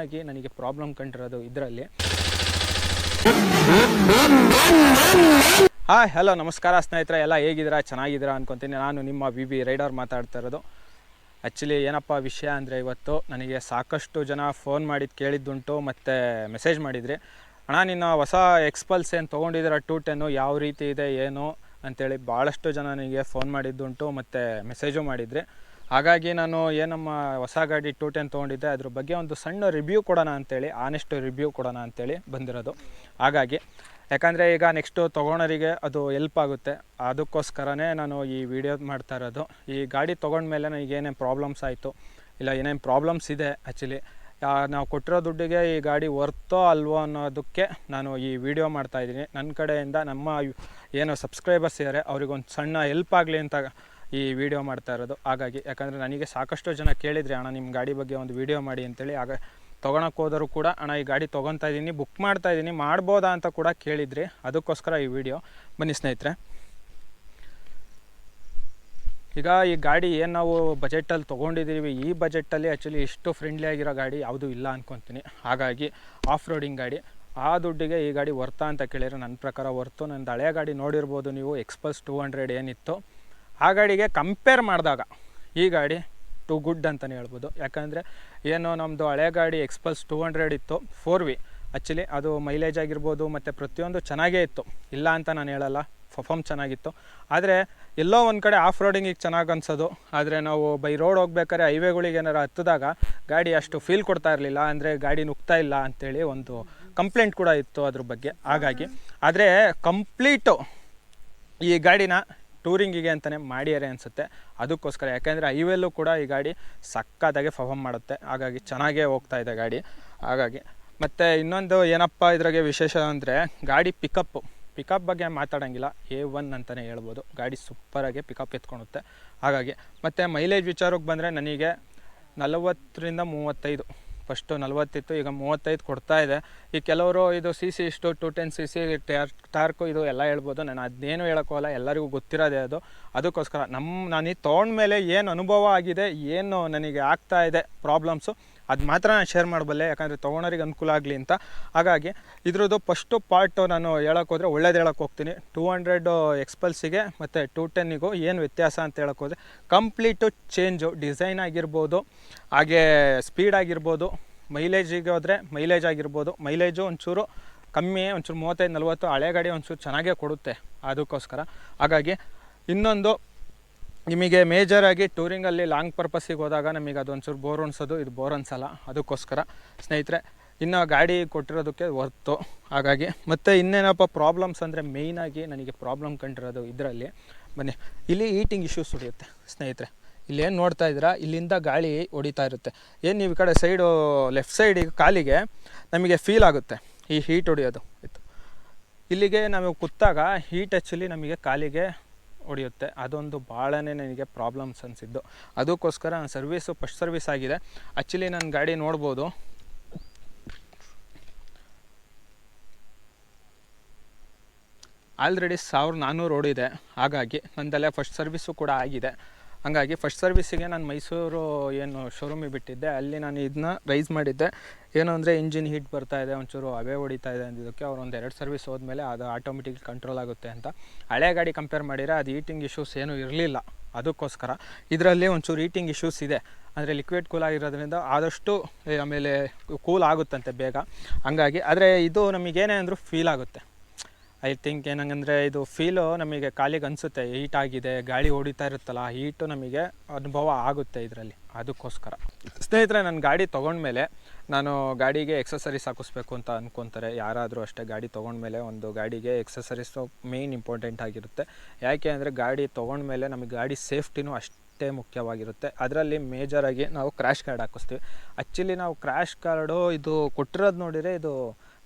ಆಗಿ ನನಗೆ ಪ್ರಾಬ್ಲಮ್ ಕಂಡಿರೋದು ಇದರಲ್ಲಿ. ಹಾಯ್ ಹಲೋ ನಮಸ್ಕಾರ ಸ್ನೇಹಿತರೆ, ಎಲ್ಲ ಹೇಗಿದ್ದೀರಾ? ಚೆನ್ನಾಗಿದ್ದೀರಾ ಅನ್ಕೊತೀನಿ. ನಾನು ನಿಮ್ಮ ವಿ ಬಿ ರೈಡರ್ ಮಾತಾಡ್ತಾ ಇರೋದು. ಆ್ಯಕ್ಚುಲಿ ಏನಪ್ಪ ವಿಷಯ ಅಂದರೆ ಇವತ್ತು ನನಗೆ ಸಾಕಷ್ಟು ಜನ ಫೋನ್ ಮಾಡಿದ್ದು ಕೇಳಿದ್ದುಂಟು, ಮತ್ತು ಮೆಸೇಜ್ ಮಾಡಿದ್ರಿ. ಅಣ್ಣ, ನಿನ್ನ ಹೊಸ ಎಕ್ಸ್ಪಲ್ಸ್ ಏನು ತೊಗೊಂಡಿದ್ದೀರಾ? ಟೂ ಟೆನ್ನು ಯಾವ ರೀತಿ ಇದೆ, ಏನು? ಅಂಥೇಳಿ ಭಾಳಷ್ಟು ಜನ ನನಗೆ ಫೋನ್ ಮಾಡಿದ್ದುಂಟು, ಮತ್ತು ಮೆಸೇಜು ಮಾಡಿದ್ರಿ. ಹಾಗಾಗಿ ನಾನು ಏನಮ್ಮ ಹೊಸ ಗಾಡಿ ಟೂ ಟೆನ್ ತೊಗೊಂಡಿದ್ದೆ, ಅದ್ರ ಬಗ್ಗೆ ಒಂದು ಸಣ್ಣ ರಿವ್ಯೂ ಕೊಡೋಣ ಅಂತೇಳಿ ಆನೆಸ್ಟ್ ರಿವ್ಯೂ ಕೊಡೋಣ ಅಂತೇಳಿ ಬಂದಿರೋದು. ಹಾಗಾಗಿ, ಯಾಕಂದರೆ ಈಗ ನೆಕ್ಸ್ಟು ತೊಗೊಳೋರಿಗೆ ಅದು ಎಲ್ಪ್ ಆಗುತ್ತೆ. ಅದಕ್ಕೋಸ್ಕರನೇ ನಾನು ಈ ವಿಡಿಯೋ ಮಾಡ್ತಾ ಇರೋದು. ಈ ಗಾಡಿ ತೊಗೊಂಡ್ಮೇಲೆ ನನಗೆ ಏನೇನು ಪ್ರಾಬ್ಲಮ್ಸ್ ಆಯಿತು, ಇಲ್ಲ ಏನೇನು ಪ್ರಾಬ್ಲಮ್ಸ್ ಇದೆ ಆ್ಯಕ್ಚುಲಿ ನಾವು ಕೊಟ್ಟಿರೋ ದುಡ್ಡಿಗೆ ಈ ಗಾಡಿ ವರ್ತೋ ಅಲ್ವೋ ಅನ್ನೋದಕ್ಕೆ ನಾನು ಈ ವಿಡಿಯೋ ಮಾಡ್ತಾಯಿದ್ದೀನಿ ನನ್ನ ಕಡೆಯಿಂದ ನಮ್ಮ, ಏನು ಸಬ್ಸ್ಕ್ರೈಬರ್ಸ್ ಇದ್ದಾರೆ ಅವ್ರಿಗೊಂದು ಸಣ್ಣ ಹೆಲ್ಪ್ ಆಗಲಿ ಅಂತ ಈ ವಿಡಿಯೋ ಮಾಡ್ತಾ ಇರೋದು. ಹಾಗಾಗಿ ಯಾಕಂದರೆ ನನಗೆ ಸಾಕಷ್ಟು ಜನ ಕೇಳಿದರೆ, ಅಣ್ಣ ನಿಮ್ಮ ಗಾಡಿ ಬಗ್ಗೆ ಒಂದು ವಿಡಿಯೋ ಮಾಡಿ ಅಂತೇಳಿ. ಆಗ ತೊಗೊಳಕ್ಕೆ ಹೋದರೂ ಕೂಡ, ಅಣ್ಣ, ಈ ಗಾಡಿ ತೊಗೊತಾ ಇದ್ದೀನಿ ಬುಕ್ ಮಾಡ್ತಾ ಇದ್ದೀನಿ ಮಾಡ್ಬೋದಾ ಅಂತ ಕೂಡ ಕೇಳಿದ್ರಿ ಅದಕ್ಕೋಸ್ಕರ ಈ ವಿಡಿಯೋ. ಬನ್ನಿ ಸ್ನೇಹಿತರೆ. ಈಗ ಈ ಗಾಡಿ ಏನು ನಾವು ಬಜೆಟಲ್ಲಿ ತೊಗೊಂಡಿದ್ದೀವಿ, ಈ ಬಜೆಟಲ್ಲಿ ಆ್ಯಕ್ಚುಲಿ ಎಷ್ಟು ಫ್ರೆಂಡ್ಲಿ ಆಗಿರೋ ಗಾಡಿ ಯಾವುದೂ ಇಲ್ಲ ಅಂದ್ಕೊತೀನಿ ಹಾಗಾಗಿ ಆಫ್ ರೋಡಿಂಗ್ ಗಾಡಿ. ಆ ದುಡ್ಡಿಗೆ ಈ ಗಾಡಿ ವರ್ತ ಅಂತ ಕೇಳಿದರೆ, ನನ್ನ ಪ್ರಕಾರ ವರ್ತು. ನನ್ನ ಹಳೆಯ ಗಾಡಿ ನೋಡಿರ್ಬೋದು ನೀವು ಎಕ್ಸ್ಪಲ್ಸ್ ಟೂ ಹಂಡ್ರೆಡ್ ಏನಿತ್ತು ಆ ಗಾಡಿಗೆ ಕಂಪೇರ್ ಮಾಡಿದಾಗ ಈ ಗಾಡಿ ಟು ಗುಡ್ ಅಂತಲೇ ಹೇಳ್ಬೋದು. ಯಾಕಂದರೆ ಏನು ನಮ್ಮದು ಹಳೆ ಗಾಡಿ ಎಕ್ಸ್ಪಲ್ಸ್ ಟೂ ಹಂಡ್ರೆಡ್ ಇತ್ತು ಫೋರ್ ವಿ ಆ್ಯಕ್ಚುಲಿ ಅದು ಮೈಲೇಜ್ ಆಗಿರ್ಬೋದು, ಮತ್ತು ಪ್ರತಿಯೊಂದು ಚೆನ್ನಾಗೇ ಇತ್ತು. ಇಲ್ಲ ಅಂತ ನಾನು ಹೇಳಲ್ಲ ಪರ್ಫಾರ್ಮ್ ಚೆನ್ನಾಗಿತ್ತು. ಆದರೆ ಎಲ್ಲೋ ಒಂದು ಕಡೆ ಆಫ್ ರೋಡಿಂಗಿಗೆ ಚೆನ್ನಾಗಿ ಅನ್ಸೋದು. ಆದರೆ ನಾವು ಬೈ ರೋಡ್ ಹೋಗ್ಬೇಕಾದ್ರೆ ಹೈವೇಗಳಿಗೆ ಏನಾರು ಹತ್ತಿದಾಗ ಗಾಡಿ ಅಷ್ಟು ಫೀಲ್ ಕೊಡ್ತಾ ಇರಲಿಲ್ಲ, ಅಂದರೆ ಗಾಡಿ ನುಗ್ತಾ ಇಲ್ಲ ಅಂಥೇಳಿ ಒಂದು ಕಂಪ್ಲೇಂಟ್ ಕೂಡ ಇತ್ತು ಅದ್ರ ಬಗ್ಗೆ. ಹಾಗಾಗಿ ಆದರೆ ಕಂಪ್ಲೀಟು ಈ ಗಾಡಿನ ಟೂರಿಂಗಿಗೆ ಅಂತಲೇ ಮಾಡ್ಯಾರೆ ಅನಿಸುತ್ತೆ. ಅದಕ್ಕೋಸ್ಕರ ಯಾಕೆಂದರೆ ಹೈವೇಲ್ಲೂ ಕೂಡ ಈ ಗಾಡಿ ಸಕ್ಕತ್ತಾಗೆ ಪರ್ಫಾರ್ಮ್ ಮಾಡುತ್ತೆ. ಹಾಗಾಗಿ ಚೆನ್ನಾಗೇ ಹೋಗ್ತಾ ಇದೆ ಗಾಡಿ. ಹಾಗಾಗಿ ಮತ್ತು ಇನ್ನೊಂದು ಏನಪ್ಪ ಇದ್ರಾಗೆ ವಿಶೇಷ ಅಂದರೆ ಗಾಡಿ ಪಿಕಪ್ಪು ಪಿಕಪ್ ಬಗ್ಗೆ ಮಾತಾಡೋಂಗಿಲ್ಲ. ಎ ಒನ್ ಅಂತಲೇ ಹೇಳ್ಬೋದು. ಗಾಡಿ ಸೂಪರಾಗಿ ಪಿಕಪ್ ಎತ್ಕೊಳುತ್ತೆ. ಹಾಗಾಗಿ ಮತ್ತು ಮೈಲೇಜ್ ವಿಚಾರಕ್ಕೆ ಬಂದರೆ ನನಗೆ ನಲವತ್ತರಿಂದ ಮೂವತ್ತೈದು. ಫಸ್ಟು ನಲ್ವತ್ತಿತ್ತು, ಈಗ ಮೂವತ್ತೈದು ಕೊಡ್ತಾ ಇದೆ. ಈ ಕೆಲವರು ಇದು ಸಿ ಸಿ ಇಷ್ಟು ಟು ಟೆನ್ ಸಿ ಸಿ ಟ್ಯಾರ್ ಟಾರ್ಕು ಇದು ಎಲ್ಲ ಹೇಳ್ಬೋದು. ನಾನು ಅದೇನು ಹೇಳೋಕ್ಕೋಲ್ಲ ಎಲ್ಲರಿಗೂ ಗೊತ್ತಿರೋದೇ ಅದು. ಅದಕ್ಕೋಸ್ಕರ ನಮ್ಮ ನಾನು ಈ ತೊಗೊಂಡ್ಮೇಲೆ ಏನು ಅನುಭವ ಆಗಿದೆ, ಏನು ನನಗೆ ಆಗ್ತಾ ಇದೆ ಪ್ರಾಬ್ಲಮ್ಸು ಅದು ಮಾತ್ರ ನಾನು ಶೇರ್ ಮಾಡಬಲ್ಲೆ, ಯಾಕಂದರೆ ತೊಗೊಳೋರಿಗೆ ಅನುಕೂಲ ಆಗಲಿ ಅಂತ. ಹಾಗಾಗಿ ಇದ್ರದ್ದು ಫಸ್ಟು ಪಾರ್ಟು ನಾನು ಹೇಳೋಕೆ ಹೋದರೆ ಒಳ್ಳೇದು ಹೇಳೋಕೆ ಹೋಗ್ತೀನಿ. ಟೂ ಹಂಡ್ರೆಡ್ ಎಕ್ಸ್ಪಲ್ಸಿಗೆ ಮತ್ತು ಟೂ ಟೆನ್ನಿಗೂ ಏನು ವ್ಯತ್ಯಾಸ ಅಂತ ಹೇಳೋಕೆ ಹೋದರೆ ಕಂಪ್ಲೀಟು ಚೇಂಜು ಡಿಸೈನ್ ಆಗಿರ್ಬೋದು, ಹಾಗೆ ಸ್ಪೀಡ್ ಆಗಿರ್ಬೋದು ಮೈಲೇಜಿಗೆ ಹೋದರೆ ಮೈಲೇಜ್ ಆಗಿರ್ಬೋದು ಮೈಲೇಜು ಒಂಚೂರು ಕಮ್ಮಿ, ಒಂಚೂರು ಮೂವತ್ತೈದು ನಲ್ವತ್ತು ಹಳೆ ಗಾಡಿ ಒಂಚೂರು ಚೆನ್ನಾಗೇ ಕೊಡುತ್ತೆ. ಅದಕ್ಕೋಸ್ಕರ ಹಾಗಾಗಿ ಇನ್ನೊಂದು ನಿಮಗೆ ಮೇಜರಾಗಿ ಟೂರಿಂಗಲ್ಲಿ ಲಾಂಗ್ ಪರ್ಪಸ್ಸಿಗೆ ಹೋದಾಗ ನಮಗೆ ಅದೊಂಚೂರು ಬೋರ್ ಅನ್ಸೋದು. ಇದು ಬೋರ್ ಅನ್ಸಲ್ಲ. ಅದಕ್ಕೋಸ್ಕರ ಸ್ನೇಹಿತರೆ, ಇನ್ನು ಗಾಡಿ ಕೊಟ್ಟಿರೋದಕ್ಕೆ ವರ್ತು ಹಾಗಾಗಿ ಮತ್ತು ಇನ್ನೇನಪ್ಪ ಪ್ರಾಬ್ಲಮ್ಸ್ ಅಂದರೆ ಮೇಯ್ನಾಗಿ ನನಗೆ ಪ್ರಾಬ್ಲಮ್ ಕಂಡಿರೋದು ಇದರಲ್ಲಿ. ಬನ್ನಿ, ಇಲ್ಲಿ ಈಟಿಂಗ್ ಇಶ್ಯೂಸ್ ಹೊಡೆಯುತ್ತೆ ಸ್ನೇಹಿತರೆ. ಇಲ್ಲಿ ಏನು ನೋಡ್ತಾ ಇದ್ದೀರಾ? ಇಲ್ಲಿಂದ ಗಾಳಿ ಹೊಡಿತಾ ಇರುತ್ತೆ. ಏನು ನೀವು ಈ ಕಡೆ ಸೈಡು ಲೆಫ್ಟ್ ಸೈಡಿಗೆ ಕಾಲಿಗೆ ನಮಗೆ ಫೀಲ್ ಆಗುತ್ತೆ ಈ ಹೀಟ್ ಹೊಡೆಯೋದು. ಇತ್ತು. ಇಲ್ಲಿಗೆ ನಾವು ಕೂತಾಗ ಹೀಟ್ ಆ್ಯಕ್ಚುಲಿ ನಮಗೆ ಕಾಲಿಗೆ ಹೊಡೆಯುತ್ತೆ. ಅದೊಂದು ಭಾಳನೇ ನನಗೆ ಪ್ರಾಬ್ಲಮ್ಸ್ ಅನಿಸಿದ್ದು. ಅದಕ್ಕೋಸ್ಕರ ನನ್ನ ಸರ್ವೀಸು ಫಸ್ಟ್ ಸರ್ವಿಸ್ ಆಗಿದೆ. ಆ್ಯಕ್ಚುಲಿ ನನ್ನ ಗಾಡಿ ನೋಡ್ಬೋದು. ಆಲ್ರೆಡಿ ಸಾವಿರದ ನಾನ್ನೂರು ಓಡಿದೆ. ಹಾಗಾಗಿ ನಂದಲ್ಲೇ ಫಸ್ಟ್ ಸರ್ವಿಸು ಕೂಡ ಆಗಿದೆ. ಹಾಗಾಗಿ ಫಸ್ಟ್ ಸರ್ವಿಸಿಗೆ ನಾನು ಮೈಸೂರು ಏನು ಶೋರೂಮಿಗೆ ಬಿಟ್ಟಿದ್ದೆ. ಅಲ್ಲಿ ನಾನು ಇದನ್ನ ರೈಸ್ ಮಾಡಿದ್ದೆ. ಏನು ಅಂದರೆ ಇಂಜಿನ್ ಹೀಟ್ ಬರ್ತಾ ಇದೆ, ಒಂಚೂರು ಅವೇ ಹೊಡಿತಾ ಇದೆ ಅಂದಿದ್ದಕ್ಕೆ ಅವ್ರು ಒಂದು ಎರಡು ಸರ್ವಿಸ್ ಹೋದ್ಮೇಲೆ ಅದು ಆಟೋಮೆಟಿಕ್ ಕಂಟ್ರೋಲ್ ಆಗುತ್ತೆ ಅಂತ. ಹಳೆ ಗಾಡಿ ಕಂಪೇರ್ ಮಾಡಿದರೆ ಅದು ಈಟಿಂಗ್ ಇಶ್ಯೂಸ್ ಏನೂ ಇರಲಿಲ್ಲ. ಅದಕ್ಕೋಸ್ಕರ ಇದರಲ್ಲಿ ಒಂಚೂರು ಈಟಿಂಗ್ ಇಶ್ಯೂಸ್ ಇದೆ. ಅಂದರೆ ಲಿಕ್ವಿಡ್ ಕೂಲ್ ಆಗಿರೋದ್ರಿಂದ ಆದಷ್ಟು, ಆಮೇಲೆ ಕೂಲ್ ಆಗುತ್ತಂತೆ ಬೇಗ. ಹಂಗಾಗಿ ಆದರೆ ಇದು ನಮಗೇನೇ ಅಂದರೂ ಫೀಲ್ ಆಗುತ್ತೆ. ಐ ಥಿಂಕ್ ಏನಂಗಂದರೆ ಇದು ಫೀಲು ನಮಗೆ ಕಾಲಿಗೆ ಅನಿಸುತ್ತೆ ಹೀಟ್ ಆಗಿದೆ, ಗಾಳಿ ಹೊಡಿತಾ ಇರುತ್ತಲ್ಲ ಹೀಟು ನಮಗೆ ಅನುಭವ ಆಗುತ್ತೆ ಇದರಲ್ಲಿ, ಅದಕ್ಕೋಸ್ಕರ. ಸ್ನೇಹಿತರೆ, ನಾನು ಗಾಡಿ ತೊಗೊಂಡ್ಮೇಲೆ ನಾನು ಗಾಡಿಗೆ ಎಕ್ಸಸರೀಸ್ ಹಾಕಿಸ್ಬೇಕು ಅಂತ ಅಂದ್ಕೊತಾರೆ ಯಾರಾದರೂ ಅಷ್ಟೇ ಗಾಡಿ ತೊಗೊಂಡ್ಮೇಲೆ ಒಂದು ಗಾಡಿಗೆ ಎಕ್ಸಸರೀಸು ಮೇಯ್ನ್ ಇಂಪಾರ್ಟೆಂಟ್ ಆಗಿರುತ್ತೆ. ಯಾಕೆ ಅಂದರೆ ಗಾಡಿ ತೊಗೊಂಡ್ಮೇಲೆ ನಮಗೆ ಗಾಡಿ ಸೇಫ್ಟಿನೂ ಅಷ್ಟೇ ಮುಖ್ಯವಾಗಿರುತ್ತೆ. ಅದರಲ್ಲಿ ಮೇಜರಾಗಿ ನಾವು ಕ್ರ್ಯಾಶ್ ಕಾರ್ಡ್ ಹಾಕಿಸ್ತೀವಿ. ಆ್ಯಕ್ಚುಲಿ ನಾವು ಕ್ರ್ಯಾಶ್ ಕಾರ್ಡು ಇದು ಕೊಟ್ಟಿರೋದು ನೋಡಿದರೆ ಇದು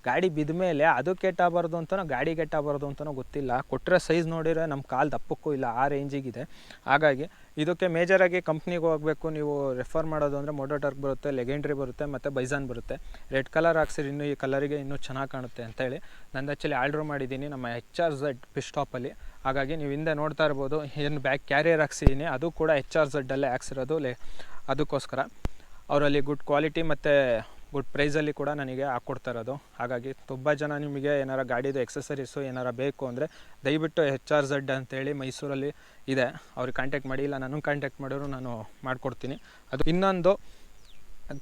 ಗಾಡಿ ಬಿದ್ದ ಮೇಲೆ ಅದು ಕೆಟ್ಟಾಗಬಾರ್ದು ಅಂತನೋ, ಗಾಡಿ ಕೆಟ್ಟಾಗಬಾರ್ದು ಅಂತನೋ ಗೊತ್ತಿಲ್ಲ. ಕೊಟ್ಟರೆ ಸೈಜ್ ನೋಡಿದರೆ ನಮ್ಮ ಕಾಲು ದಪ್ಪಕ್ಕೂ ಇಲ್ಲ, ಆ ರೇಂಜಿಗಿದೆ ಹಾಗಾಗಿ ಇದಕ್ಕೆ ಮೇಜರಾಗಿ ಕಂಪ್ನಿಗೆ ಹೋಗಬೇಕು, ನೀವು ರೆಫರ್ ಮಾಡೋದು ಅಂದರೆ ಮೋಟೋಟರ್ಕ್ ಬರುತ್ತೆ ಲೆಗೆಂಡ್ರಿ ಬರುತ್ತೆ, ಮತ್ತು ಬೈಜಾನ್ ಬರುತ್ತೆ. ರೆಡ್ ಕಲರ್ ಹಾಕ್ಸಿರಿ ಇನ್ನೂ, ಈ ಕಲರಿಗೆ ಇನ್ನೂ ಚೆನ್ನಾಗಿ ಕಾಣುತ್ತೆ ಅಂತೇಳಿ ನಂದು ಆ್ಯಕ್ಚುಲಿ ಆರ್ಡ್ರ್ ಮಾಡಿದ್ದೀನಿ, ನಮ್ಮ ಎಚ್ ಆರ್ ಝಡ್ ಪಿಸ್ಟಾಪಲ್ಲಿ ಹಾಗಾಗಿ ನೀವು ಹಿಂದೆ ನೋಡ್ತಾ ಇರ್ಬೋದು, ಏನು ಬ್ಯಾಕ್ ಕ್ಯಾರಿಯರ್ ಹಾಕ್ಸಿದ್ದೀನಿ, ಅದು ಕೂಡ ಎಚ್ ಆರ್ ಝಡ್ಡಲ್ಲೇ ಹಾಕ್ಸಿರೋದು, ಲೇ, ಅದಕ್ಕೋಸ್ಕರ. ಅವರಲ್ಲಿ ಗುಡ್ ಕ್ವಾಲಿಟಿ ಮತ್ತು ಗುಡ್ ಪ್ರೈಸಲ್ಲಿ ಕೂಡ ನನಗೆ ಹಾಕ್ಕೊಡ್ತಾ ಇರೋದು ಹಾಗಾಗಿ ತುಂಬ ಜನ ನಿಮಗೆ ಏನಾರ ಗಾಡಿದು ಎಕ್ಸಸರೀಸು ಏನಾರ ಬೇಕು ಅಂದರೆ ದಯವಿಟ್ಟು ಎಚ್ ಆರ್ ಝಡ್ ಅಂತೇಳಿ ಮೈಸೂರಲ್ಲಿ ಇದೆ. ಅವ್ರಿಗೆ ಕಾಂಟ್ಯಾಕ್ಟ್ ಮಾಡಿ, ಇಲ್ಲ ನನಗೆ ಕಾಂಟ್ಯಾಕ್ಟ್ ಮಾಡಿದ್ರು ನಾನು ಮಾಡಿಕೊಡ್ತೀನಿ. ಅದು ಇನ್ನೊಂದು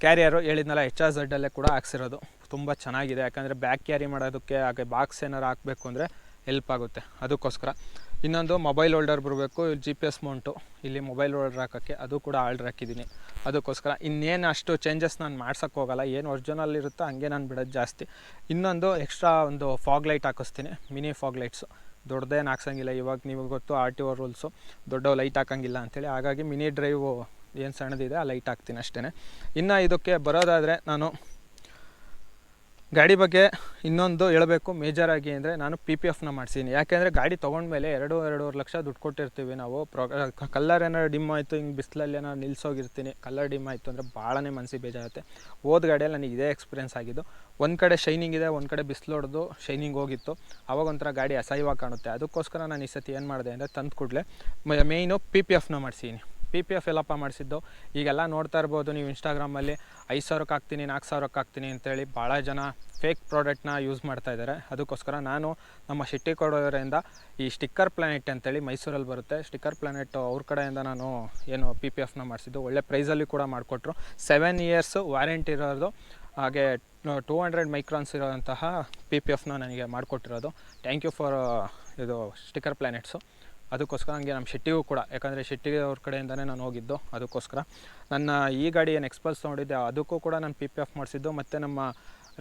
ಕ್ಯಾರಿಯರು ಹೇಳಿದ್ನಲ್ಲ ಎಚ್ ಆರ್ ಝಡ್ಡಲ್ಲೇ ಕೂಡ ಹಾಕ್ಸಿರೋದು. ತುಂಬ ಚೆನ್ನಾಗಿದೆ. ಯಾಕಂದರೆ ಬ್ಯಾಕ್ ಕ್ಯಾರಿ ಮಾಡೋದಕ್ಕೆ ಹಾಗೆ ಬಾಕ್ಸ್ ಏನಾರು ಹಾಕಬೇಕು ಅಂದರೆ ಹೆಲ್ಪ್ ಆಗುತ್ತೆ. ಅದಕ್ಕೋಸ್ಕರ. ಇನ್ನೊಂದು ಮೊಬೈಲ್ ಹೋಲ್ಡರ್ ಬರಬೇಕು ಜಿ ಪಿ ಎಸ್ ಮೌಂಟು. ಇಲ್ಲಿ ಮೊಬೈಲ್ ಹೋಲ್ಡರ್ ಹಾಕೋಕ್ಕೆ ಅದು ಕೂಡ ಆರ್ಡ್ರ್ ಹಾಕಿದ್ದೀನಿ. ಅದಕ್ಕೋಸ್ಕರ ಇನ್ನೇನು ಅಷ್ಟು ಚೇಂಜಸ್ ನಾನು ಮಾಡ್ಸೋಕ್ಕೆ ಹೋಗಲ್ಲ. ಏನು ಒರಿಜಿನಲ್ ಇರುತ್ತೋ ಹಂಗೆ ನಾನು ಬಿಡೋದು ಜಾಸ್ತಿ. ಇನ್ನೊಂದು ಎಕ್ಸ್ಟ್ರಾ ಒಂದು ಫಾಗ್ ಲೈಟ್ ಹಾಕಿಸ್ತೀನಿ. ಮಿನಿ ಫಾಗ್ ಲೈಟ್ಸು ದೊಡ್ಡದೇನು ಹಾಕ್ಸೋಂಗಿಲ್ಲ. ಇವಾಗ ನಿಮಗೆ ಗೊತ್ತು ಆರ್ ಟಿ ಓ ರೂಲ್ಸು ದೊಡ್ಡ ಲೈಟ್ ಹಾಕೋಂಗಿಲ್ಲ ಅಂಥೇಳಿ ಹಾಗಾಗಿ ಮಿನಿ ಡ್ರೈವು ಏನು ಸಣ್ಣದಿದೆ, ಆ ಲೈಟ್ ಹಾಕ್ತೀನಿ ಅಷ್ಟೇ ಇನ್ನು ಇದಕ್ಕೆ ಬರೋದಾದರೆ ನಾನು ಗಾಡಿ ಬಗ್ಗೆ ಇನ್ನೊಂದು ಹೇಳಬೇಕು. ಮೇಜರಾಗಿ ಅಂದರೆ ನಾನು ಪಿ ಪಿ ಎಫ್ನ ಮಾಡ್ಸಿದ್ದೀನಿ ಯಾಕೆಂದರೆ ಗಾಡಿ ತೊಗೊಂಡ್ಮೇಲೆ ಎರಡು, ಎರಡೂವರೆ ಲಕ್ಷ ದುಡ್ಡು ಕೊಟ್ಟಿರ್ತೀವಿ ನಾವು. ಪ್ರೊ, ಕಲ್ಲರ್ ಏನಾರು ಡಿಮ್ ಆಯಿತು, ಹಿಂಗೆ ಬಿಸಿಲಲ್ಲಿ ಏನಾರು ನಿಲ್ಸೋಗಿರ್ತೀನಿ. ಕಲ್ಲರ್ ಡಿಮ್ ಆಯಿತು ಅಂದರೆ ಭಾಳನೇ ಮನಸ್ಸಿಗೆ ಬೇಜಾರುತ್ತೆ. ಹೋದ ಗಾಡಿಯಲ್ಲಿ ನನಗೆ ಇದೇ ಎಕ್ಸ್ಪೀರಿಯನ್ಸ್ ಆಗಿದ್ದು. ಒಂದು ಕಡೆ ಶೈನಿಂಗ್ ಇದೆ, ಒಂದು ಕಡೆ ಬಿಸಿಲು ಹೊಡೆದು ಶೈನಿಂಗ್ ಹೋಗಿತ್ತು. ಅವಾಗ ಒಂಥರ ಗಾಡಿ ಅಸಹ್ಯವಾಗಿ ಕಾಣುತ್ತೆ. ಅದಕ್ಕೋಸ್ಕರ ನಾನು ಈ ಸತಿ ಏನು ಮಾಡಿದೆ ಅಂದರೆ ತಂದು ಕೂಡಲೇ ಮೇಯ್ನು ಪಿ ಪಿ ಎಫ್ನ ಮಾಡಿಸಿದ್ದೀನಿ ಪಿ ಪಿ ಎಫ್ ಎಲ್ಲಪ್ಪ ಮಾಡಿಸಿದ್ದು. ಈಗೆಲ್ಲ ನೋಡ್ತಾ ಇರ್ಬೋದು, ನೀವು ಇನ್ಸ್ಟಾಗ್ರಾಮಲ್ಲಿ ಐದು ಸಾವಿರಕ್ಕೆ ಹಾಕ್ತೀನಿ, ನಾಲ್ಕು ಸಾವಿರಕ್ಕೆ ಹಾಕ್ತೀನಿ ಅಂತೇಳಿ ಭಾಳ ಜನ ಫೇಕ್ ಪ್ರಾಡಕ್ಟ್ನ ಯೂಸ್ ಮಾಡ್ತಾ ಇದ್ದಾರೆ. ಅದಕ್ಕೋಸ್ಕರ ನಾನು ನಮ್ಮ ಸಿಟ್ಟಿ ಕೊಡೋದರಿಂದ ಈ ಸ್ಟಿಕ್ಕರ್ ಪ್ಲಾನೆಟ್ ಅಂತೇಳಿ ಮೈಸೂರಲ್ಲಿ ಬರುತ್ತೆ. ಸ್ಟಿಕ್ಕರ್ ಪ್ಲಾನೆಟ್ ಅವ್ರ ಕಡೆಯಿಂದ ನಾನು ಏನು ಪಿ ಪಿ ಎಫ್ನ ಮಾಡಿಸಿದ್ದು. ಒಳ್ಳೆ ಪ್ರೈಸಲ್ಲಿ ಕೂಡ ಮಾಡಿಕೊಟ್ರು. ಸೆವೆನ್ ಇಯರ್ಸ್ ವ್ಯಾರಂಟಿ ಇರೋದು. ಹಾಗೆ ಟೂ ಹಂಡ್ರೆಡ್ ಮೈಕ್ರಾನ್ಸ್ ಇರೋಂತಹ ಪಿ ಪಿ ಎಫ್ನ ನನಗೆ ಮಾಡಿಕೊಟ್ಟಿರೋದು. ಥ್ಯಾಂಕ್ ಯು ಫಾರ್ ಇದು ಸ್ಟಿಕ್ಕರ್ ಪ್ಲಾನೆಟ್ಸು ಅದಕ್ಕೋಸ್ಕರ ನನಗೆ ನಮ್ಮ ಶೆಟ್ಟಿಗೂ ಕೂಡ, ಯಾಕಂದರೆ ಶೆಟ್ಟಿ ಅವ್ರ ಕಡೆಯಿಂದನೇ ನಾನು ಹೋಗಿದ್ದು ಅದಕ್ಕೋಸ್ಕರ. ನನ್ನ ಈ ಗಾಡಿ ಏನು ಎಕ್ಸ್ಪಲ್ಸ್ ತೊಗೊಂಡಿದ್ದೆ, ಅದಕ್ಕೂ ಕೂಡ ನಾನು ಪಿ ಪಿ ಎಫ್ ಮಾಡಿಸಿದ್ದು, ಮತ್ತು ನಮ್ಮ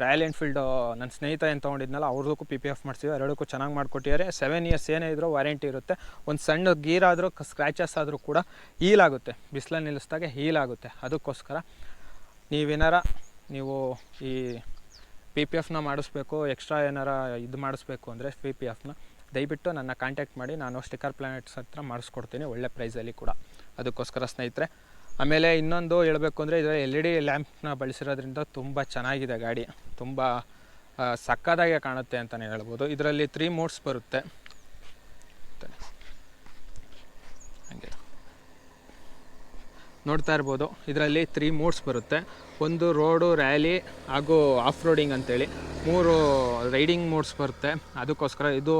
ರಾಯಲ್ ಎನ್ಫೀಲ್ಡು ನನ್ನ ಸ್ನೇಹಿತ ಏನು ತೊಗೊಂಡಿದ್ನಲ್ಲ, ಅವ್ರದಕ್ಕೂ ಪಿ ಪಿ ಎಫ್ ಮಾಡಿಸಿದ್ವಿ. ಎರಡಕ್ಕೂ ಚೆನ್ನಾಗಿ ಮಾಡಿಕೊಟ್ಟಿದ್ದಾರೆ. ಸೆವೆನ್ ಇಯರ್ಸ್ ಏನೇ ಇದ್ರೂ ವಾರಂಟಿ ಇರುತ್ತೆ. ಒಂದು ಸಣ್ಣ ಗೀರ್ ಆದರೂ ಸ್ಕ್ರ್ಯಾಚಸ್ ಆದರೂ ಕೂಡ ಹೀಲ್ ಆಗುತ್ತೆ. ಬಿಸಿಲಲ್ಲಿ ನಿಲ್ಲಿಸಿದಾಗ ಹೀಲ್ ಆಗುತ್ತೆ. ಅದಕ್ಕೋಸ್ಕರ ನೀವೇನಾರ ನೀವು ಈ ಪಿ ಪಿ ಎಫ್ನ ಮಾಡಿಸ್ಬೇಕು ಎಕ್ಸ್ಟ್ರಾ ಏನಾರ ಇದು ಮಾಡಿಸ್ಬೇಕು ಅಂದರೆ ಪಿ ಪಿ ಎಫ್ನ ದಯವಿಟ್ಟು ನನ್ನ ಕಾಂಟ್ಯಾಕ್ಟ್ ಮಾಡಿ, ನಾನು ಸ್ಟಿಕ್ಕರ್ ಪ್ಲಾನೆಟ್ಸ್ ಹತ್ರ ಮಾಡಿಸ್ಕೊಡ್ತೀನಿ, ಒಳ್ಳೆ ಪ್ರೈಸಲ್ಲಿ ಕೂಡ. ಅದಕ್ಕೋಸ್ಕರ ಸ್ನೇಹಿತರೆ, ಆಮೇಲೆ ಇನ್ನೊಂದು ಹೇಳಬೇಕು ಅಂದರೆ ಇದರ ಎಲ್ ಇ ಡಿ ಲ್ಯಾಂಪ್ನ ಬಳಸಿರೋದ್ರಿಂದ ತುಂಬ ಚೆನ್ನಾಗಿದೆ ಗಾಡಿ. ತುಂಬ ಸಕ್ಕದಾಗೆ ಕಾಣುತ್ತೆ ಅಂತಲೇ ಹೇಳ್ಬೋದು. ಇದರಲ್ಲಿ ತ್ರೀ ಮೋಡ್ಸ್ ಬರುತ್ತೆ. ಹಾಗೆ. ನೋಡ್ತಾ ಇರ್ಬೋದು, ಇದರಲ್ಲಿ ತ್ರೀ ಮೋಡ್ಸ್ ಬರುತ್ತೆ. ಒಂದು ರೋಡು ರ್ಯಾಲಿ ಹಾಗೂ ಆಫ್ ರೋಡಿಂಗ್ ಅಂತೇಳಿ. ಮೂರು ರೈಡಿಂಗ್ ಮೋಡ್ಸ್ ಬರುತ್ತೆ. ಅದಕ್ಕೋಸ್ಕರ ಇದು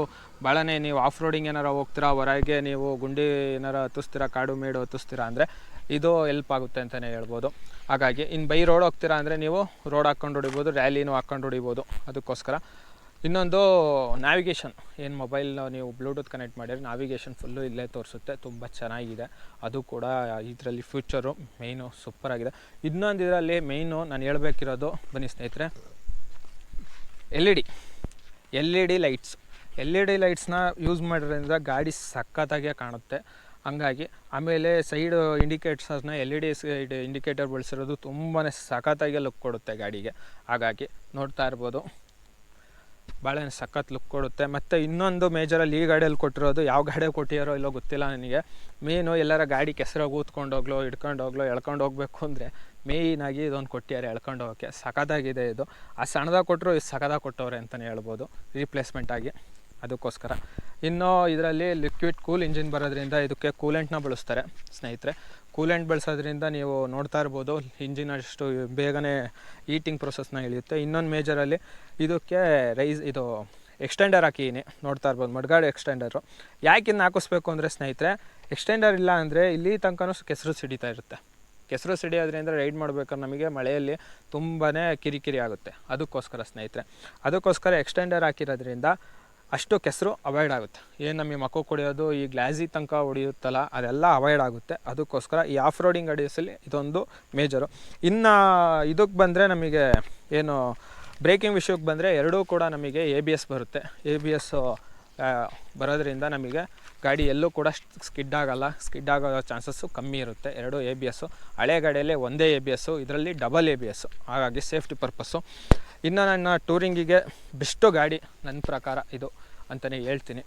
ಭಾಳನೇ ನೀವು ಆಫ್ ರೋಡಿಂಗ್ ಏನಾರು ಹೋಗ್ತೀರಾ, ಹೊರಗೆ ನೀವು ಗುಂಡಿ ಏನಾರು ಹತ್ತಿಸ್ತೀರಾ, ಕಾಡು ಮೇಡು ಹತ್ತಿಸ್ತೀರಾ ಅಂದರೆ ಇದು ಹೆಲ್ಪ್ ಆಗುತ್ತೆ ಅಂತಲೇ ಹೇಳ್ಬೋದು. ಹಾಗಾಗಿ ಇನ್ನು ಬೈ ರೋಡ್ ಹೋಗ್ತೀರಾ ಅಂದರೆ ನೀವು ರೋಡ್ ಹಾಕ್ಕೊಂಡು ಹೊಡಿಬೋದು, ರ್ಯಾಲಿನೂ ಹಾಕ್ಕೊಂಡು ಹೊಡಿಬೋದು. ಅದಕ್ಕೋಸ್ಕರ ಇನ್ನೊಂದು ನ್ಯಾವಿಗೇಷನ್ ಏನು ಮೊಬೈಲ್ ನೀವು ಬ್ಲೂಟೂತ್ ಕನೆಕ್ಟ್ ಮಾಡಿದ್ರೆ ನ್ಯಾವಿಗೇಷನ್ ಫುಲ್ಲು ಇಲ್ಲೇ ತೋರಿಸುತ್ತೆ, ತುಂಬ ಚೆನ್ನಾಗಿದೆ. ಅದು ಕೂಡ ಇದರಲ್ಲಿ ಫ್ಯೂಚರು ಮೇಯ್ನು ಸೂಪರಾಗಿದೆ ಇನ್ನೊಂದು ಇದರಲ್ಲಿ ಮೇಯ್ನು ನಾನು ಹೇಳ್ಬೇಕಿರೋದು, ಬನ್ನಿ ಸ್ನೇಹಿತರೆ. L E D L E D lights. L E D ಲೈಟ್ಸ್ನ use ಮಾಡೋದ್ರಿಂದ ಗಾಡಿ ಸಖತ್ತಾಗೆ ಕಾಣುತ್ತೆ. ಹಂಗಾಗಿ ಆಮೇಲೆ side ಇಂಡಿಕೇಟರ್ಸ್ನ L E D side indicator ಬಳಸಿರೋದು ತುಂಬಾ ಸಖತ್ತಾಗಿ ಲುಕ್ ಕೊಡುತ್ತೆ ಗಾಡಿಗೆ. ಹಾಗಾಗಿ ನೋಡ್ತಾ ಇರ್ಬೋದು. ಭಾಳ ಸಖತ್ ಲುಕ್ ಕೊಡುತ್ತೆ. ಮತ್ತು ಇನ್ನೊಂದು ಮೇಜರಲ್ಲಿ ಈ ಗಾಡಿಯಲ್ಲಿ ಕೊಟ್ಟಿರೋದು ಯಾವ ಗಾಡಿಯಲ್ಲಿ ಕೊಟ್ಟಿರೋ ಇಲ್ಲೋ ಗೊತ್ತಿಲ್ಲ ನನಗೆ. ಮೇನು ಎಲ್ಲರ ಗಾಡಿ ಕೆಸರಾಗಿ ಊದ್ಕೊಂಡೋಗ್ಲೋ ಹೋಗ್ಲೋ, ಹಿಡ್ಕೊಂಡು ಹೋಗ್ಲೋ, ಎಳ್ಕೊಂಡು ಹೋಗ್ಬೇಕು ಅಂದರೆ ಮೇಯ್ನಾಗಿ ಇದೊಂದು ಕೊಟ್ಟಿದ್ದಾರೆ ಎಳ್ಕೊಂಡು ಹೋಗೋಕ್ಕೆ. ಸಖತ್ತಾಗಿದೆ ಇದು. ಆ ಸಣ್ಣದಾಗ ಕೊಟ್ಟರು ಇದು ಸಖತ್ತಾಗಿ ಕೊಟ್ಟವ್ರೆ ಅಂತಲೇ ಹೇಳ್ಬೋದು. ರೀಪ್ಲೇಸ್ಮೆಂಟ್ ಆಗಿ. ಅದಕ್ಕೋಸ್ಕರ. ಇನ್ನು ಇದರಲ್ಲಿ ಲಿಕ್ವಿಡ್ ಕೂಲ್ ಇಂಜಿನ್ ಬರೋದ್ರಿಂದ ಇದಕ್ಕೆ ಕೂಲೆಂಟ್ನ ಬಳಸ್ತಾರೆ ಸ್ನೇಹಿತರೆ. ಕೂಲೆಂಟ್ ಬಳಸೋದ್ರಿಂದ ನೀವು ನೋಡ್ತಾ ಇರ್ಬೋದು, ಇಂಜಿನ್ ಅಷ್ಟು ಬೇಗನೆ ಈಟಿಂಗ್ ಪ್ರೊಸೆಸ್ನ ಇಳಿಯುತ್ತೆ. ಇನ್ನೊಂದು ಮೇಜರಲ್ಲಿ ಇದಕ್ಕೆ ರೈಸ್ ಇದು ಎಕ್ಸ್ಟೆಂಡರ್ ಹಾಕಿದ್ದೀನಿ ನೋಡ್ತಾ ಇರ್ಬೋದು, ಮಡ್ಗಾಡು ಎಕ್ಸ್ಟೆಂಡರು ಯಾಕೆ ಇನ್ನು ಹಾಕಿಸ್ಬೇಕು ಅಂದರೆ ಸ್ನೇಹಿತರೆ ಎಕ್ಸ್ಟೆಂಡರ್ ಇಲ್ಲ ಅಂದರೆ ಇಲ್ಲಿ ತನಕನೂ ಕೆಸರು ಸಿಡಿತಾ ಇರುತ್ತೆ. ಕೆಸರು ಸಿಡಿಯೋದ್ರಿಂದ ರೈಡ್ ಮಾಡ್ಬೇಕಾದ್ರೆ ನಮಗೆ ಮಳೆಯಲ್ಲಿ ತುಂಬಾ ಕಿರಿಕಿರಿ ಆಗುತ್ತೆ. ಅದಕ್ಕೋಸ್ಕರ ಸ್ನೇಹಿತರೆ. ಅದಕ್ಕೋಸ್ಕರ ಎಕ್ಸ್ಟೆಂಡರ್ ಹಾಕಿರೋದ್ರಿಂದ ಅಷ್ಟು ಕೆಸರು ಅವಾಯ್ಡ್ ಆಗುತ್ತೆ. ಏನು ನಮಗೆ ಮಕ್ಕೋ ಕುಡಿಯೋದು, ಈ ಗ್ಲಾಸಿ ತನಕ ಹೊಡೆಯುತ್ತಲ್ಲ ಅದೆಲ್ಲ ಅವಾಯ್ಡ್ ಆಗುತ್ತೆ. ಅದಕ್ಕೋಸ್ಕರ ಈ ಆಫ್ ರೋಡಿಂಗ್ ಅಡಿಯಸಲ್ಲಿ ಇದೊಂದು ಮೇಜರು ಇನ್ನು ಇದಕ್ಕೆ ಬಂದರೆ ನಮಗೆ ಏನು ಬ್ರೇಕಿಂಗ್ ವಿಷಯಕ್ಕೆ ಬಂದರೆ ಎರಡೂ ಕೂಡ ನಮಗೆ ಎ ಬಿ ಎಸ್ ಬರುತ್ತೆ. ಎ ಬಿ ಎಸ್ಸು ಬರೋದ್ರಿಂದ ನಮಗೆ ಗಾಡಿ ಎಲ್ಲೂ ಕೂಡ ಸ್ಕಿಡ್ ಆಗೋಲ್ಲ. ಸ್ಕಿಡ್ ಆಗೋ ಚಾನ್ಸಸ್ಸು ಕಮ್ಮಿ ಇರುತ್ತೆ. ಎರಡು ಎ ಬಿ ಎಸ್ಸು ಹಳೆ ಗಾಡಿಯಲ್ಲಿ ಒಂದೇ ಎ ಬಿ ಎಸ್ಸು ಇದರಲ್ಲಿ ಡಬಲ್ ಎ ಬಿ ಎಸ್ಸು ಹಾಗಾಗಿ ಸೇಫ್ಟಿ ಪರ್ಪಸ್ಸು ಇನ್ನು ನನ್ನ ಟೂರಿಂಗಿಗೆ ಬೆಸ್ಟು ಗಾಡಿ ನನ್ನ ಪ್ರಕಾರ ಇದು ಅಂತಲೇ ಹೇಳ್ತೀನಿ.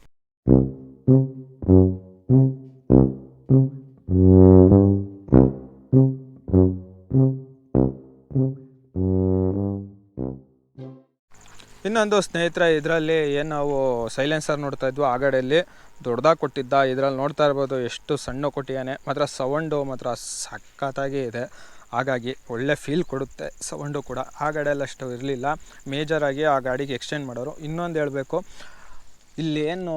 ಇನ್ನೊಂದು ಸ್ನೇಹಿತರ, ಇದರಲ್ಲಿ ಏನು ನಾವು ಸೈಲೆನ್ಸರ್ ನೋಡ್ತಾ ಇದ್ವು ಆ ಗಾಡಿಯಲ್ಲಿ ದೊಡ್ಡದಾಗಿ ಕೊಟ್ಟಿದ್ದ. ಇದರಲ್ಲಿ ನೋಡ್ತಾ ಇರ್ಬೋದು ಎಷ್ಟು ಸಣ್ಣ ಕೊಟ್ಟಿಯಾನೆ ಮಾತ್ರ ಸೌಂಡು ಮಾತ್ರ ಸಖತ್ತಾಗಿ ಇದೆ. ಹಾಗಾಗಿ ಒಳ್ಳೆ ಫೀಲ್ ಕೊಡುತ್ತೆ. ಸೌಂಡು ಕೂಡ ಆ ಗಾಡಿಯಲ್ಲಿ ಅಷ್ಟು ಇರಲಿಲ್ಲ. ಮೇಜರಾಗಿ ಆ ಗಾಡಿಗೆ ಎಕ್ಸ್ಚೇಂಜ್ ಮಾಡೋರು. ಇನ್ನೊಂದು ಹೇಳಬೇಕು. ಇಲ್ಲಿ ಏನು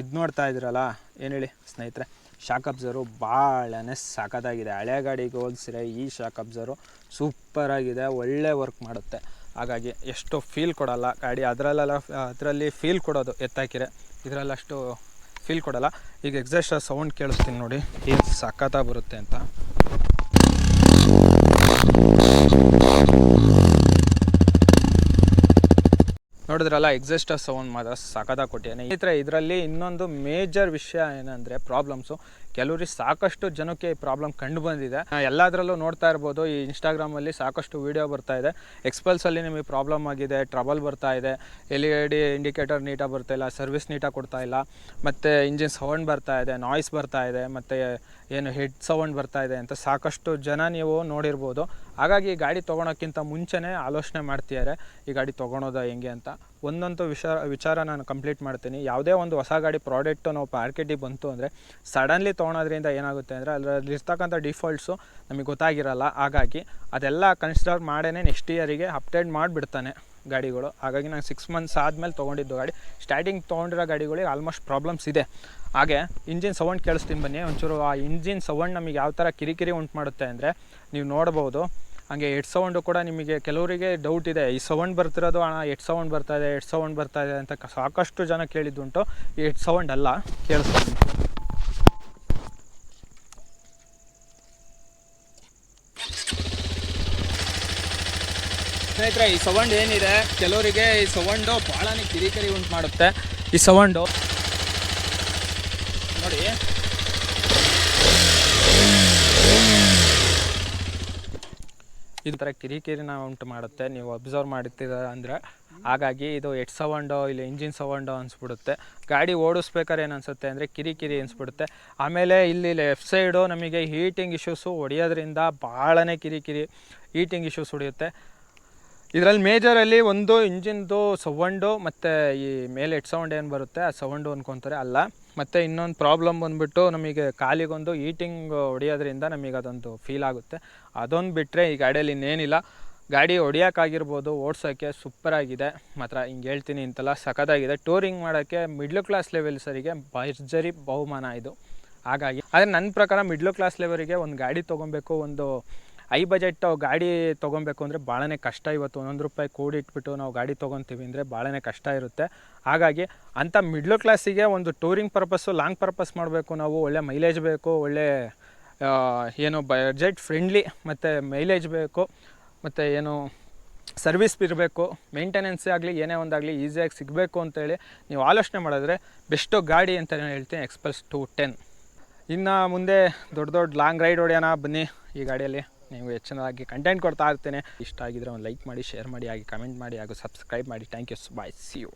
ಇದು ನೋಡ್ತಾ ಇದ್ದೀರಲ್ಲ? ಏನು ಹೇಳಿ ಸ್ನೇಹಿತರೆ? ಶಾಕ್ ಅಬ್ಸರು ಭಾಳನೇ ಸಖತ್ತಾಗಿದೆ ಹಳೆ ಗಾಡಿಗೆ ಹೋಲಿಸಿದ್ರೆ ಈ ಶಾಕ್ ಅಬ್ಸರು ಸೂಪರಾಗಿದೆ ಒಳ್ಳೆ ವರ್ಕ್ ಮಾಡುತ್ತೆ. ಹಾಗಾಗಿ ಎಷ್ಟು ಫೀಲ್ ಕೊಡಲ್ಲ. ಗಾಡಿ ಅದರಲ್ಲೆಲ್ಲ, ಅದರಲ್ಲಿ ಫೀಲ್ ಕೊಡೋದು ಎತ್ತಾಕಿರೆ ಇದರಲ್ಲಷ್ಟು ಫೀಲ್ ಕೊಡಲ್ಲ. ಈಗ ಎಕ್ಸಾಸ್ಟ್ ಸೌಂಡ್ ಕೇಳಿಸ್ತೀನಿ ನೋಡಿ. ಏನು ಸಖತ್ತಾಗಿ ಬರುತ್ತೆ ಅಂತ. ನೋಡಿದ್ರಲ್ಲ ಎಕ್ಸಿಸ್ಟ್ ಸೌಂಡ್ ಮಾತ್ರ ಸಖತ್ತಾಗಿ ಕೊಟ್ಟಿದ್ದಾನೆ. ಈ ಥರ ಇದರಲ್ಲಿ ಇನ್ನೊಂದು ಮೇಜರ್ ವಿಷಯ ಏನಂದರೆ ಪ್ರಾಬ್ಲಮ್ಸು ಕೆಲವ್ರಿಗೆ ಸಾಕಷ್ಟು ಜನಕ್ಕೆ ಈ ಪ್ರಾಬ್ಲಮ್ ಕಂಡು ಬಂದಿದೆ. ಎಲ್ಲದರಲ್ಲೂ ನೋಡ್ತಾ ಇರ್ಬೋದು, ಈ ಇನ್ಸ್ಟಾಗ್ರಾಮಲ್ಲಿ ಸಾಕಷ್ಟು ವೀಡಿಯೋ ಬರ್ತಾ ಇದೆ. ಎಕ್ಸ್ಪಲ್ಸಲ್ಲಿ ನಿಮಗೆ ಪ್ರಾಬ್ಲಮ್ ಆಗಿದೆ ಟ್ರಬಲ್ ಬರ್ತಾ ಇದೆ. ಎಲ್ ಇ ಡಿ ಇಂಡಿಕೇಟರ್ ನೀಟಾಗಿ ಬರ್ತಾ ಇಲ್ಲ ಸರ್ವಿಸ್ ನೀಟಾಗಿ ಕೊಡ್ತಾ ಇಲ್ಲ. ಮತ್ತು ಇಂಜಿನ್ ಸೌಂಡ್ ಬರ್ತಾ ಇದೆ ನಾಯ್ಸ್ ಬರ್ತಾ ಇದೆ, ಮತ್ತು ಏನು ಹೆಡ್ ಸೌಂಡ್ ಬರ್ತಾ ಇದೆ ಅಂತ ಸಾಕಷ್ಟು ಜನ ನೀವು ನೋಡಿರ್ಬೋದು. ಹಾಗಾಗಿ ಗಾಡಿ ತೊಗೊಳೋಕ್ಕಿಂತ ಮುಂಚೆನೇ ಆಲೋಚನೆ ಮಾಡ್ತಿದ್ದಾರೆ. ಈ ಗಾಡಿ ತೊಗೊಳೋದ ಹೆಂಗೆ ಅಂತ ಒಂದೊಂದು ವಿಚಾರ ವಿಚಾರ ನಾನು ಕಂಪ್ಲೀಟ್ ಮಾಡ್ತೀನಿ. ಯಾವುದೇ ಒಂದು ಹೊಸ ಗಾಡಿ ಪ್ರಾಡಕ್ಟು ನಾವು ಮಾರ್ಕೆಟಿಗೆ ಬಂತು ಅಂದರೆ ಸಡನ್ಲಿ ತೊಗೊಳೋದ್ರಿಂದ ಏನಾಗುತ್ತೆ ಅಂದರೆ ಅದರಲ್ಲಿರ್ತಕ್ಕಂಥ ಡಿಫಾಲ್ಟ್ಸು ನಮಗೆ ಗೊತ್ತಾಗಿರಲ್ಲ. ಹಾಗಾಗಿ ಅದೆಲ್ಲ ಕನ್ಸಿಡರ್ ಮಾಡೇ ನೆಕ್ಸ್ಟ್ ಇಯರಿಗೆ ಅಪ್ಡೇಟ್ ಮಾಡಿಬಿಡ್ತಾನೆ ಗಾಡಿಗಳು. ಹಾಗಾಗಿ ನಾನು ಸಿಕ್ಸ್ ಮಂತ್ಸ್ ಆದಮೇಲೆ ತೊಗೊಂಡಿದ್ದು ಗಾಡಿ. ಸ್ಟಾರ್ಟಿಂಗ್ ತೊಗೊಂಡಿರೋ ಗಾಡಿಗಳಿಗೆ ಆಲ್ಮೋಸ್ಟ್ ಪ್ರಾಬ್ಲಮ್ಸ್ ಇದೆ. ಹಾಗೆ ಇಂಜಿನ್ ಸೌಂಡ್ ಕೇಳಿಸ್ತೀನಿ ಬನ್ನಿ. ಒಂಚೂರು ಆ ಇಂಜಿನ್ ಸೌಂಡ್ ನಮಗೆ ಯಾವ ಥರ ಕಿರಿಕಿರಿ ಉಂಟು ಮಾಡುತ್ತೆ ಅಂದರೆ ನೀವು ನೋಡ್ಬೋದು. ಹಾಗೆ ಎಡ್ ಸೌಂಡು ಕೂಡ ನಿಮಗೆ ಕೆಲವರಿಗೆ ಡೌಟ್ ಇದೆ. ಈ ಸೌಂಡ್ ಬರ್ತಿರೋದು, ಅಣ್ಣ ಎಡ್ ಸೌಂಡ್ ಬರ್ತಾ ಇದೆ ಎಡ್ ಸೌಂಡ್ ಬರ್ತಾ ಇದೆ ಅಂತ ಸಾಕಷ್ಟು ಜನ ಕೇಳಿದ್ದುಂಟು. ಹೆಡ್ ಸೌಂಡ್ ಅಲ್ಲ ಕೇಳಿಸ್ತೀನಿ ಸ್ನೇಹಿತರೆ, ಈ ಸೌಂಡ್ ಏನಿದೆ? ಕೆಲವರಿಗೆ ಈ ಸೌಂಡು ಭಾಳನೇ ಕಿರಿಕಿರಿ ಉಂಟು ಮಾಡುತ್ತೆ. ಈ ಸೌಂಡು ನೋಡಿ. ಈ ಥರ ಕಿರಿಕಿರಿನ ಉಂಟು ಮಾಡುತ್ತೆ. ನೀವು ಅಬ್ಸರ್ವ್ ಮಾಡ್ತೀರ ಅಂದರೆ. ಹಾಗಾಗಿ ಇದು ಎಟ್ ಸೌಂಡು ಇಲ್ಲಿ ಇಂಜಿನ್ ಸೌಂಡು ಅನಿಸ್ಬಿಡುತ್ತೆ. ಗಾಡಿ ಓಡಿಸ್ಬೇಕಾದ್ರೆ ಏನು ಅನಿಸುತ್ತೆ ಅಂದರೆ ಕಿರಿಕಿರಿ ಅನಿಸ್ಬಿಡುತ್ತೆ. ಆಮೇಲೆ ಇಲ್ಲಿ ಲೆಫ್ಟ್ ಸೈಡು ನಮಗೆ ಹೀಟಿಂಗ್ ಇಶ್ಯೂಸು ಹೊಡೆಯೋದ್ರಿಂದ ಭಾಳನೇ ಕಿರಿಕಿರಿ ಹೀಟಿಂಗ್ ಇಶ್ಯೂಸ್ ಹೊಡೆಯುತ್ತೆ. ಇದರಲ್ಲಿ ಮೇಜರಲ್ಲಿ ಒಂದು ಇಂಜಿನ್ದು ಸೌಂಡು ಮತ್ತು ಈ ಮೇಲೆ ಹೆಡ್ ಸೌಂಡ್ ಏನು ಬರುತ್ತೆ, ಆ ಸೌಂಡು ಅಂದ್ಕೊತಾರೆ ಅಲ್ಲ. ಮತ್ತು ಇನ್ನೊಂದು ಪ್ರಾಬ್ಲಮ್ ಬಂದುಬಿಟ್ಟು ನಮಗೆ ಕಾಲಿಗೊಂದು ಹೀಟಿಂಗ್ ಹೊಡೆಯೋದ್ರಿಂದ ನಮಗೆ ಅದೊಂದು ಫೀಲ್ ಆಗುತ್ತೆ. ಅದೊಂದು ಬಿಟ್ಟರೆ ಈ ಗಾಡಿಯಲ್ಲಿ ಇನ್ನೇನಿಲ್ಲ. ಗಾಡಿ ಹೊಡಿಯೋಕ್ಕಾಗಿರ್ಬೋದು ಓಡ್ಸೋಕ್ಕೆ ಸೂಪರಾಗಿದೆ. ಮಾತ್ರ ಹಿಂಗೆ ಹೇಳ್ತೀನಿ ಇಂತೆಲ್ಲ, ಸಖತ್ತಾಗಿದೆ. ಟೂರಿಂಗ್ ಮಾಡೋಕ್ಕೆ ಮಿಡ್ಲ್ ಕ್ಲಾಸ್ ಲೆವೆಲ್ ಸರಿಗೆ ಭರ್ಜರಿ ಬಹುಮಾನ ಇದು. ಹಾಗಾಗಿ, ಆದರೆ ನನ್ನ ಪ್ರಕಾರ ಮಿಡ್ಲ್ ಕ್ಲಾಸ್ ಲೆವೆಲ್ಗೆ ಒಂದು ಗಾಡಿ ತೊಗೊಬೇಕು, ಒಂದು ಐ ಬಜೆಟ್ ಗಾಡಿ ತೊಗೊಬೇಕು ಅಂದರೆ ಭಾಳನೇ ಕಷ್ಟ. ಇವತ್ತು ಒಂದೊಂದು ರೂಪಾಯಿ ಕೂಡಿಟ್ಬಿಟ್ಟು ನಾವು ಗಾಡಿ ತೊಗೊತೀವಿ ಅಂದರೆ ಭಾಳನೇ ಕಷ್ಟ ಇರುತ್ತೆ. ಹಾಗಾಗಿ ಅಂಥ ಮಿಡ್ಲ್ ಕ್ಲಾಸಿಗೆ ಒಂದು ಟೂರಿಂಗ್ ಪರ್ಪಸ್ಸು ಲಾಂಗ್ ಪರ್ಪಸ್ ಮಾಡಬೇಕು ನಾವು. ಒಳ್ಳೆ ಮೈಲೇಜ್ ಬೇಕು, ಒಳ್ಳೆ ಏನು ಬಜೆಟ್ ಫ್ರೆಂಡ್ಲಿ ಮತ್ತು ಮೈಲೇಜ್ ಬೇಕು, ಮತ್ತು ಏನು ಸರ್ವಿಸ್ ಇರಬೇಕು. ಮೇಂಟೆನೆನ್ಸೇ ಆಗಲಿ, ಏನೇ ಒಂದಾಗಲಿ ಈಸಿಯಾಗಿ ಸಿಗಬೇಕು ಅಂತೇಳಿ ನೀವು ಆಲೋಚನೆ ಮಾಡಿದ್ರೆ ಬೆಸ್ಟು ಗಾಡಿ ಅಂತ ನಾನು ಹೇಳ್ತೀನಿ ಎಕ್ಸ್ಪ್ರೆಸ್ ಟು ಟೆನ್ ಇನ್ನು ಮುಂದೆ ದೊಡ್ಡ ದೊಡ್ಡ ಲಾಂಗ್ ರೈಡ್ ಹೊಡೆಯೋಣ ಬನ್ನಿ ಈ ಗಾಡಿಯಲ್ಲಿ. ನೀವು ಹೆಚ್ಚಿನದಾಗಿ ಕಂಟೆಂಟ್ ಕೊಡ್ತಾ ಇರ್ತೇನೆ. ಇಷ್ಟ ಆಗಿದ್ರೆ ಒಂದು ಲೈಕ್ ಮಾಡಿ ಶೇರ್ ಮಾಡಿ, ಹಾಗೆ ಕಮೆಂಟ್ ಮಾಡಿ, ಹಾಗೂ ಸಬ್ಸ್ಕ್ರೈಬ್ ಮಾಡಿ. Thank you bye see you